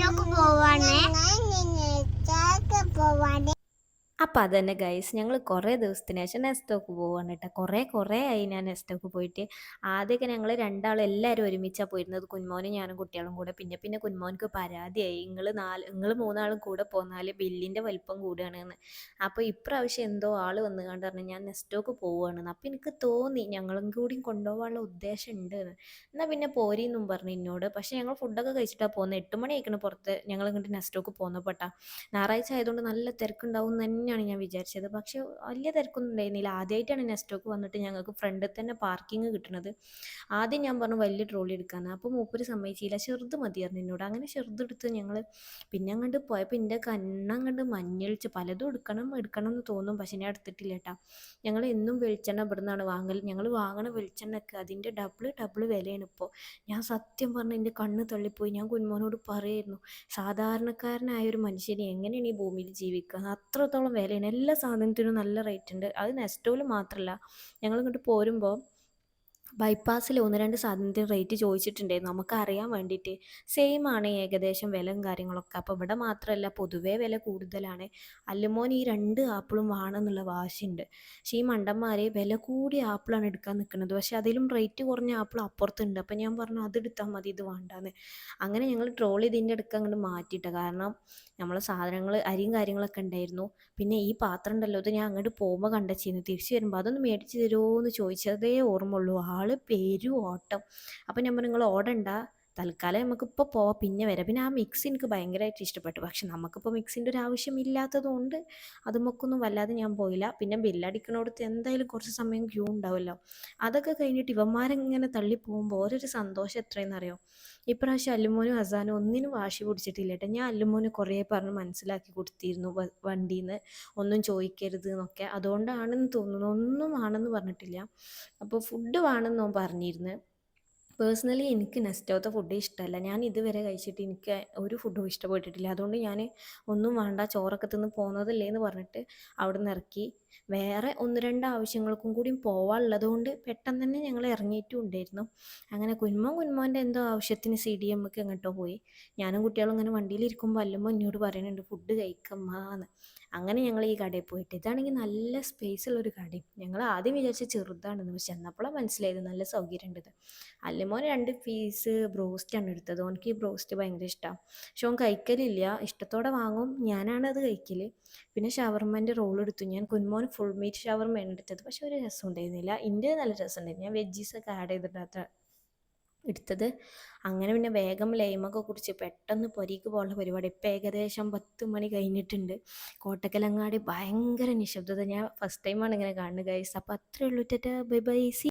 നെസ്റ്റോക്ക് പോവാണ്. പോവാണ്. അപ്പോൾ അതന്നെ ഗൈസ് ഞങ്ങൾ കുറേ ദിവസത്തിന് ശേഷം നെസ്റ്റോക്ക് പോവാണ് കേട്ടോ കുറേ കുറേ ആയി ഞാൻ നെസ്റ്റോക്ക് പോയിട്ട്. ആദ്യമൊക്കെ ഞങ്ങൾ രണ്ടാളും എല്ലാവരും ഒരുമിച്ചാണ് പോയിരുന്നത്. കുഞ്ഞുമോനും ഞാനും കുട്ടികളും കൂടെ. പിന്നെ പിന്നെ കുഞ്ഞുമോനക്ക് പരാതിയായി. നിങ്ങൾ നാല് നിങ്ങൾ മൂന്നാളും കൂടെ പോന്നാൽ ബില്ലിന്റെ വലിപ്പം കൂടുകയാണെന്ന് അപ്പോൾ ഇപ്രാവശ്യം എന്തോ ആൾ വന്ന് കണ്ട് പറഞ്ഞു ഞാൻ നെസ്റ്റോക്ക് പോവുകയാണെന്ന് അപ്പോൾ എനിക്ക് തോന്നി ഞങ്ങളും കൂടി കൊണ്ടുപോകാനുള്ള ഉദ്ദേശം ഉണ്ട് എന്ന് എന്നാൽ പിന്നെ പോരീന്നും പറഞ്ഞു എന്നോട് പക്ഷേ ഞങ്ങൾ ഫുഡൊക്കെ കഴിച്ചിട്ടാണ് പോകുന്നത് എട്ട് മണി ആയിക്കണ് പുറത്ത് ഞങ്ങൾ ഇങ്ങോട്ട് നെസ്റ്റോക്ക് പോകുന്നപ്പോട്ടാ ഞായറാഴ്ച ആയതുകൊണ്ട് നല്ല തിരക്കുണ്ടാവും എന്ന് തന്നെയാണ് ഞാൻ വിചാരിച്ചത്. പക്ഷേ വലിയ തിരക്കൊന്നും ഉണ്ടായിരുന്നില്ല. ആദ്യമായിട്ടാണ് നെസ്റ്റോക്ക് വന്നിട്ട് ഞങ്ങൾക്ക് ഫ്രണ്ടിൽ തന്നെ പാർക്കിംഗ് കിട്ടണത്. ആദ്യം ഞാൻ പറഞ്ഞു വലിയ ട്രോളി എടുക്കാന്ന്. അപ്പോൾ മൂപ്പര് സമ്മതിച്ചില്ല. ചെറുത് മതിയായിരുന്നു എന്നോട്. അങ്ങനെ ചെറുതെടുത്ത് ഞങ്ങൾ പിന്നെ അങ്ങോട്ട് പോയപ്പോൾ എന്റെ കണ്ണങ്ങോട്ട് മഞ്ഞളിച്ച് പലതും എടുക്കണം എടുക്കണം എന്ന് തോന്നും. പക്ഷെ ഞാൻ എടുത്തിട്ടില്ല കേട്ടോ. ഞങ്ങൾ എന്നും വെളിച്ചെണ്ണ ഇവിടെ നിന്നാണ് വാങ്ങൽ. ഞങ്ങൾ വാങ്ങണ വെളിച്ചെണ്ണക്ക് അതിന്റെ ഡബിൾ ഡബിൾ വിലയാണ് ഇപ്പോൾ ഞാൻ സത്യം പറഞ്ഞു എന്റെ കണ്ണ് തള്ളിപ്പോയി. ഞാൻ കുഞ്ഞുമോനോട് പറയായിരുന്നു. സാധാരണക്കാരനായ ഒരു മനുഷ്യനെ എങ്ങനെയാണ് ഈ ഭൂമിയിൽ ജീവിക്കുക? അത്രത്തോളം വിലയാണ്. എല്ലാ സാധനത്തിനും നല്ല റേറ്റ് ഉണ്ട്. അത് നെസ്റ്റോയിൽ മാത്രമല്ല ഞങ്ങൾ ഇങ്ങോട്ട് പോരുമ്പോൾ ബൈപ്പാസിൽ ഒന്ന് രണ്ട് സാധനത്തിന് റേറ്റ് ചോദിച്ചിട്ടുണ്ടായിരുന്നു. നമുക്കറിയാൻ വേണ്ടിയിട്ട്. സെയിം ആണ് ഏകദേശം വിലയും കാര്യങ്ങളൊക്കെ. അപ്പോൾ ഇവിടെ മാത്രമല്ല പൊതുവേ വില കൂടുതലാണ്. അല്ലുമോൻ ഈ രണ്ട് ആപ്പിളും വേണമെന്നുള്ള വാശിയുണ്ട്. പക്ഷേ ഈ മണ്ടന്മാർ വില കൂടിയ ആപ്പിളാണ് എടുക്കാൻ നിൽക്കുന്നത്. പക്ഷേ അതിലും റേറ്റ് കുറഞ്ഞ ആപ്പിൾ അപ്പുറത്തുണ്ട്. അപ്പോൾ ഞാൻ പറഞ്ഞു അതെടുത്താൽ മതി ഇത് വേണ്ടാന്ന്. അങ്ങനെ ഞങ്ങൾ ട്രോൾ ഇതിന്റെ അടുക്ക അങ്ങോട്ട് മാറ്റിയിട്ട. കാരണം നമ്മളെ സാധനങ്ങൾ അരിയും കാര്യങ്ങളൊക്കെ ഉണ്ടായിരുന്നു. പിന്നെ ഈ പാത്രം ഉണ്ടല്ലോ ഇത് ഞാൻ അങ്ങോട്ട് പോകുമ്പോൾ കണ്ടെച്ചിരുന്നു തിരിച്ചു വരുമ്പോൾ അതൊന്ന് മേടിച്ച് തരുമോ എന്ന് ചോദിച്ചതേ ഓർമ്മയുള്ളൂ. പേരും ഓട്ടം. അപ്പം ഞാൻ പറഞ്ഞു നിങ്ങൾ ഓടണ്ട. തൽക്കാലം നമുക്കിപ്പോൾ പോവാം പിന്നെ വരാം. പിന്നെ ആ മിക്സ് എനിക്ക് ഭയങ്കരമായിട്ട് ഇഷ്ടപ്പെട്ടു. പക്ഷെ നമുക്കിപ്പോൾ മിക്സിന്റെ ഒരു ആവശ്യമില്ലാത്തതുകൊണ്ട് അതുമൊക്കൊന്നും വല്ലാതെ ഞാൻ പോയില്ല. പിന്നെ ബില്ലടിക്കണോടത്ത് എന്തായാലും കുറച്ച് സമയം ക്യൂ ഉണ്ടാവുമല്ലോ അതൊക്കെ കഴിഞ്ഞിട്ട് ഇവന്മാരിങ്ങനെ തള്ളി പോകുമ്പോൾ ഓരോരു സന്തോഷം എത്രയെന്ന് അറിയോ ഇപ്രാവശ്യം അല്ലുമോനും അസാനും ഒന്നിനും വാശി പിടിച്ചിട്ടില്ല കേട്ടോ. ഞാൻ അല്ലുമോന് കുറേ പറഞ്ഞ് മനസ്സിലാക്കി കൊടുത്തിരുന്നു വണ്ടിയിൽ ഒന്നും ചോദിക്കരുത് എന്നൊക്കെ അതുകൊണ്ടാണെന്ന് തോന്നുന്നു. ഒന്നും ആണെന്ന് പറഞ്ഞിട്ടില്ല. അപ്പോൾ ഫുഡ് വേണമെന്ന് പറഞ്ഞിരുന്നു. പേഴ്സണലി എനിക്ക് നെസ്റ്റോത്തെ ഫുഡ് ഇഷ്ടമല്ല. ഞാൻ ഇതുവരെ കഴിച്ചിട്ട് എനിക്ക് ഒരു ഫുഡും ഇഷ്ടപ്പെട്ടിട്ടില്ല. അതുകൊണ്ട് ഞാൻ ഒന്നും വേണ്ട ചോറൊക്കെ തിന്ന് പോകുന്നതല്ലേ എന്ന് പറഞ്ഞിട്ട് അവിടെ നിന്ന് ഇറക്കി. വേറെ ഒന്ന് രണ്ട് ആവശ്യങ്ങൾക്കും കൂടി പോവാനുള്ളത് കൊണ്ട് പെട്ടെന്ന് തന്നെ ഞങ്ങൾ ഇറങ്ങിയിട്ടും ഉണ്ടായിരുന്നു. അങ്ങനെ കുന്മോ കുന്മോന്റെ എന്തോ ആവശ്യത്തിന് സി ഡി എമ്മക്ക് എങ്ങോട്ടോ പോയി. ഞാനും കുട്ടികളും ഇങ്ങനെ വണ്ടിയിലിരിക്കുമ്പോൾ അല്ലുമ്പോൾ എന്നോട് പറയുന്നുണ്ട് ഫുഡ് കഴിക്കമ്മാന്ന്. അങ്ങനെ ഞങ്ങൾ ഈ കടയിൽ പോയിട്ട് ഇതാണെങ്കിൽ നല്ല സ്പേസ് ഉള്ളൊരു കടയും ഞങ്ങൾ ആദ്യം വിചാരിച്ച ചെറുതാണെന്ന് പക്ഷെ ചെന്നപ്പോഴാണ് മനസ്സിലായത് നല്ല സൗകര്യം ഉണ്ടത് അല്ലുമോൻ രണ്ട് പീസ് ബ്രോസ്റ്റാണ് എടുത്തത്. ഓനക്ക് ഈ ബ്രോസ്റ്റ് ഭയങ്കര ഇഷ്ടമാണ് പക്ഷെ ഓൻ കഴിക്കലില്ല. ഇഷ്ടത്തോടെ വാങ്ങും. ഞാനാണ് അത് കഴിക്കൽ പിന്നെ ഷവർമ്മന്റെ റോൾ എടുത്തു. ഞാൻ കുന്മോൻ ഫുൾ മീറ്റ് ഷവർമ്മയാണ് എടുത്തത്. പക്ഷെ ഒരു രസം ഉണ്ടായിരുന്നില്ല. എന്റെ നല്ല രസം ഉണ്ടായിരുന്നു ഞാൻ വെജീസൊക്കെ ആഡ് ചെയ്തിട്ട് എടുത്തത്. അങ്ങനെ പിന്നെ വേഗം ലൈമൊക്കെ കുറിച്ച് പെട്ടെന്ന് പൊരിക്ക് പോകാനുള്ള പരിപാടി. ഇപ്പം ഏകദേശം പത്ത് മണി കഴിഞ്ഞിട്ടുണ്ട്. കോട്ടക്കലങ്ങാടി ഭയങ്കര നിശബ്ദത. ഞാൻ ഫസ്റ്റ് ടൈമാണ് ഇങ്ങനെ കാണുന്നത് ഗൈസ് അപ്പോൾ അത്രേ ഉള്ളൂ. Bye bye C